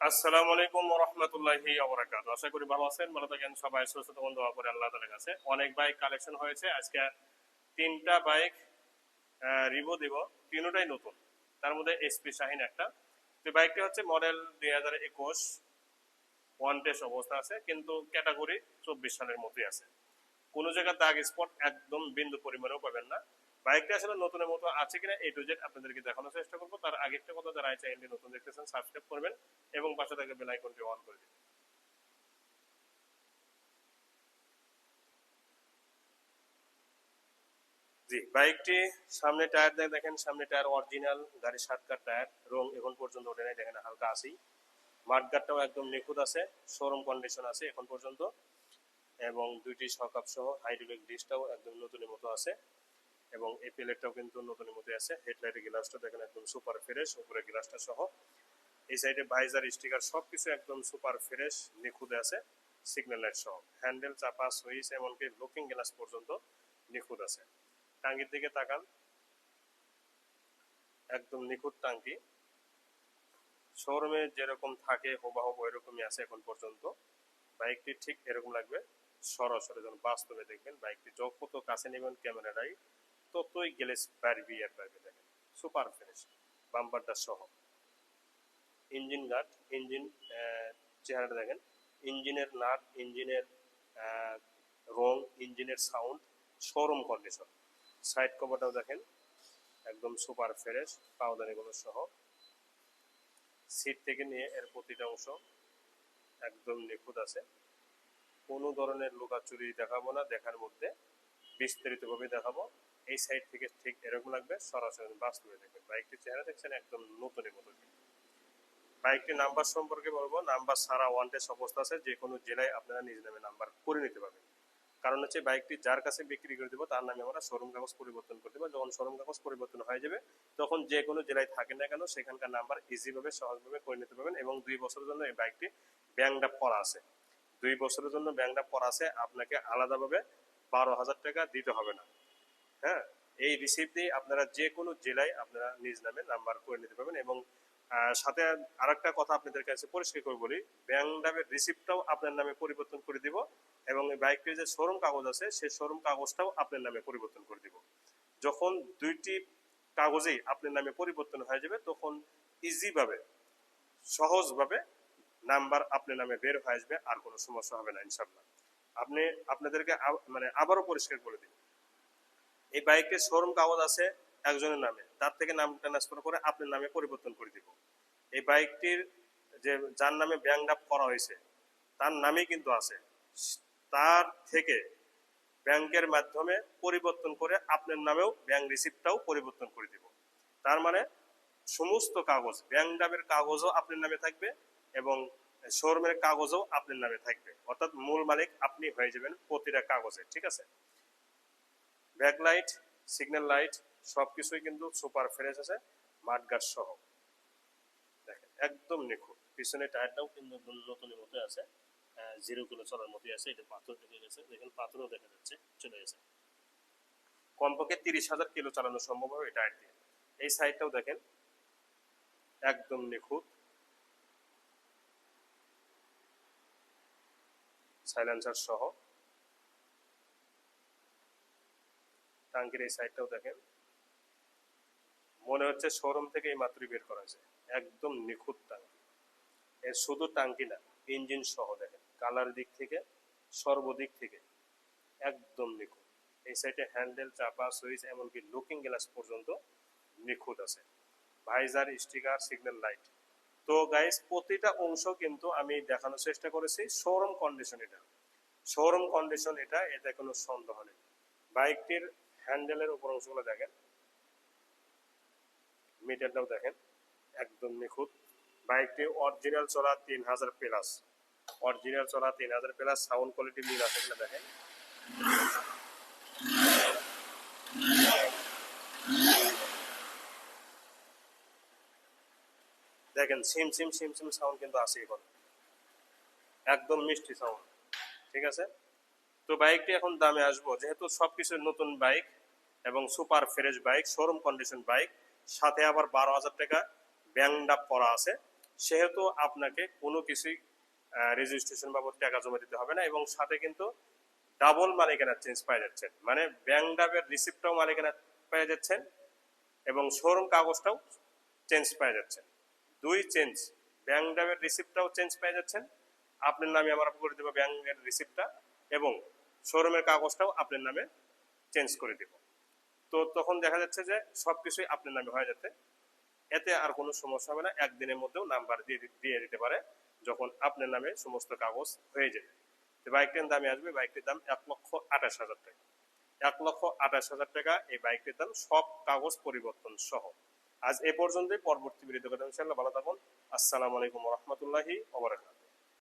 আসসালামু আলাইকুম রহমতুল্লাহি আবরাকাত আশা করি ভালো আছেন, ভালো থাকেন, সবাই সুস্থ করে আল্লাহ কাছে। অনেক বাইক কালেকশন হয়েছে, আজকে তিনটা বাইক রিভো দিব, তিনটাই নতুন। তার মধ্যে এসপি শাহিন একটা। তো বাইকটি হচ্ছে মডেল দুই হাজার একুশ ওয়ান টেস্ট অবস্থা আছে, কিন্তু ক্যাটাগরি চব্বিশ সালের মতোই আছে। কোনো জায়গায় দাগ স্পট একদম বিন্দু পরিমাণেও পাবেন না। বাইকটা আসলে নতুনের মতো আছে কিনা আপনাদেরকে দেখানোর চেষ্টা করব। তার আগে একটা কথা যারা নতুন দেখতেছেন সাবস্ক্রাইব করবেন এবং পাশে বেল আইকনটি অন করে দিন জি, বাইকটি সামনে টায়ার দেখ দেখেন, সামনে টায়ার অরিজিনাল গাড়ির সাতকার টায়ার রং এখন পর্যন্ত ওঠে নাই, দেখেন হালকা আছেই মাঠগাটটাও একদম নিখুঁত আছে শোরুম কন্ডিশন আছে এখন পর্যন্ত। এবং দুইটি সকাপ সহ হাইড্রোলিক ডিসটাও একদম নতুনের মতো আছে। এবং এই প্লেটটাও কিন্তু নতুনের মতো আছে। হেডলাইটের গ্লাসটা দেখেন একদম সুপার ফ্রেশ উপরে গ্লাসটা সহ। এই সাইডে ভাইজার স্টিকার সবকিছু একদম সুপার ফ্রেশ নিখুঁতে আছে সিগন্যাল লাইট সহ। হ্যান্ডেল চাপা সুইচ এমনকি লুকিং গ্লাস পর্যন্ত নিখুঁত আছে। টাঙ্গির দিকে তাকান। একদম নিখুঁত টাঙ্কি। শোরুমে যেরকম থাকে হুবাহুব এরকমই আছে এখন পর্যন্ত। বাইকটি ঠিক এরকম লাগবে। সরাসরি যখন বাস্তবে দেখবেন, বাইকটি যত কাছে নেবেন, ক্যামেরাটাই ততই গ্লেস বাড়বি, আর বাড়বে দেখেন সুপার ফ্রেশ, বাম্পারটা সহ। ইঞ্জিন গার্ড, ইঞ্জিন চেহারাটা দেখেন। ইঞ্জিনের নাট, ইঞ্জিনের রং, ইঞ্জিনের সাউন্ড, শোরুম কন্ডিশন। সাইড কভারটাও দেখেন, একদম সুপার ফ্রেশ পাওদানিগুলো সহ। সিট থেকে নিয়ে এর প্রতিটা অংশ একদম নিখুঁত আছে। কোনো ধরনের লুকাচুরি দেখাবো না, দেখার মধ্যে বিস্তারিতভাবে দেখাবো। এই সাইড থেকে ঠিক এরকম লাগবে, সরাসরি বাস্তবে দেখবেন। বাইকটির চেহারা দেখছেন একদম নতুনের মতো। বাইকটির নাম্বার সম্পর্কে বলব। নাম্বার সারা ওয়ান টেস্ট অবস্থা আছে যে কোনো জেলায় আপনারা নিজ নামে নাম্বার করে নিতে পারবেন। কারণ হচ্ছে বাইকটি যার কাছে বিক্রি করে দেবো, তার নামে আমরা শোরুম কাগজ পরিবর্তন করে দেবো। যখন শোরুম কাগজ পরিবর্তন হয়ে যাবে, তখন যে কোনো জেলায় থাকেন না কেন, সেখানকার নাম্বার ইজিভাবে সহজভাবে করে নিতে পারবেন এবং দুই বছরের জন্য এই বাইকটি ব্যাংকটা পড়া আছে। দুই বছরের জন্য ব্যাংকটা পড়া আছে, আপনাকে আলাদাভাবে বারো হাজার টাকা দিতে হবে না। হ্যাঁ? এই রিসিপ্ট দিয়ে আপনারা যে কোনো জেলায় আপনারা নিজ নামে নাম্বার করে নিতে পারবেন এবং সাথে আরেকটা কথা আপনাদের কাছে পরিষ্কার করে বলি ব্যাংক নামের রিসিপ্টটাও আপনার নামে পরিবর্তন করে দিব এবং এই বাইকটির যে শোরুম কাগজ আছে, সেই শোরুম কাগজটাও আপনার নামে পরিবর্তন করে দিব। যখন দুইটি কাগজেই আপনার নামে পরিবর্তন হয়ে যাবে, তখন ইজিভাবে সহজভাবে নাম্বার আপনার নামে বের হয়ে আসবে, আর কোনো সমস্যা হবে না ইনশাল্লাহ আপনি আপনাদেরকে মানে আবারও পরিষ্কার করে দিন এই বাইকটির শোরুম কাগজ আছে একজনের নামে। তার থেকে নাম ট্রান্সফার করে আপনার নামে পরিবর্তন করে দিব। এই বাইকটির যে, যার নামে ব্যাংক ডাপ করা হয়েছে, তার নামেই কিন্তু আছে। তার থেকে ব্যাংকের মাধ্যমে পরিবর্তন করে আপনার নামেও ব্যাংক রিসিপ্টটাও পরিবর্তন করে দিব। তার মানে সমস্ত কাগজ ব্যাংক ডাবের কাগজও আপনার নামে থাকবে এবং শোরুমের কাগজও আপনার নামে থাকবে। অর্থাৎ মূল মালিক আপনি হয়ে যাবেন প্রতিটা কাগজে, ঠিক আছে? ব্যাক লাইট, সিগন্যাল লাইট, সবকিছুই কিন্তু সুপার ফ্রেশ আছে মাঠগার্ড সহ। দেখেন, একদম নিখুঁত। পিছনে টায়ারটাও কিন্তু নতুনের মতো আছে। জিরো কিলো চলার মতোই আছে। এটা পাথর ঢুকে গেছে, দেখেন পাথরও দেখা যাচ্ছে, চলে গেছে। কমপক্ষে তিরিশ হাজার কিলো চালানো সম্ভব হবে টায়ার দিয়ে। এই সাইডটাও দেখেন, একদম নিখুঁত। সাইলেন্সার সহ। টাঙ্কির এই সাইডটাও দেখেন। মনে হচ্ছে শোরুম থেকে এই মাত্রই বের করা হয়েছে একদম নিখুঁত টাঙ্কি। এর শুধু টাঙ্কি না ইঞ্জিন সহ দেখেন। কালার দিক থেকে, সর্বদিক থেকে একদম নিখুঁত। এই সাইডে হ্যান্ডেল চাপা সুইচ এমনকি লুকিং গ্লাস পর্যন্ত নিখুঁত আছে। ভাইজার স্টিকার সিগন্যাল লাইট তো গাইস প্রতিটা অংশ কিন্তু আমি দেখানোর চেষ্টা করেছি। শোরুম কন্ডিশন এটা। শোরুম কন্ডিশন এটা, এতে কোনো সন্দেহ নেই। বাইকটির হ্যান্ডেলের উপর অংশগুলো দেখেন। মিটারটাও দেখেন। একদম নিখুঁত। বাইকটি অরিজিনাল চলা তিন হাজার প্লাস অরিজিনাল চলা তিন হাজার প্লাস সাউন্ড কোয়ালিটি মিল আছে কিনা দেখেন। দেখেন সিম সিম সিম সিম সাউন্ড কিন্তু আছে এখন। একদম মিষ্টি সাউন্ড ঠিক আছে? তো বাইকটি এখন দামে আসব। যেহেতু সবকিছু নতুন বাইক এবং super fresh bike showroom condition bike সাথে আবার বারো হাজার টাকা ব্যাংক ডাপ করা আছে। সেহেতু আপনাকে কোনো কিছুই রেজিস্ট্রেশন বাবদ টাকা জমা দিতে হবে না এবং সাথে কিন্তু ডাবল মালিকানা চেঞ্জ পাওয়া যাচ্ছেন মানে ব্যাংক ডাবের রিসিপ্টটাও মালিকানা পেয়ে যাচ্ছেন এবং শোরুম কাগজটাও চেঞ্জ পাওয়া যাচ্ছেন দুই চেঞ্জ ব্যাংক ডাবের রিসিপ্টটাও চেঞ্জ পেয়ে যাচ্ছেন। আপনার নামে আমরা করে দেবো ব্যাংকের রিসিপ্টটা এবং শোরুমের কাগজটাও আপনার নামে চেঞ্জ করে দেব। তো তখন দেখা যাচ্ছে যে সব কিছুই আপনার নামে হয়ে যাচ্ছে। এতে আর কোনো সমস্যা হবে না। একদিনের মধ্যেও নাম্বার দিয়ে দিয়ে দিতে পারে যখন আপনার নামে সমস্ত কাগজ হয়ে যাবে। তো বাইকটির দামে আসবে। বাইকটির দাম এক লক্ষ আঠাশ হাজার টাকা। এক লক্ষ আঠাশ হাজার টাকা এই বাইকটির দাম সব কাগজ পরিবর্তন সহ। আজ এ পর্যন্তই। পরবর্তী বিরতি কথা ইনশাল্লাহ ভালো থাকুন। আসসালামু আলাইকুম রহমতুল্লাহি ওবরাকাত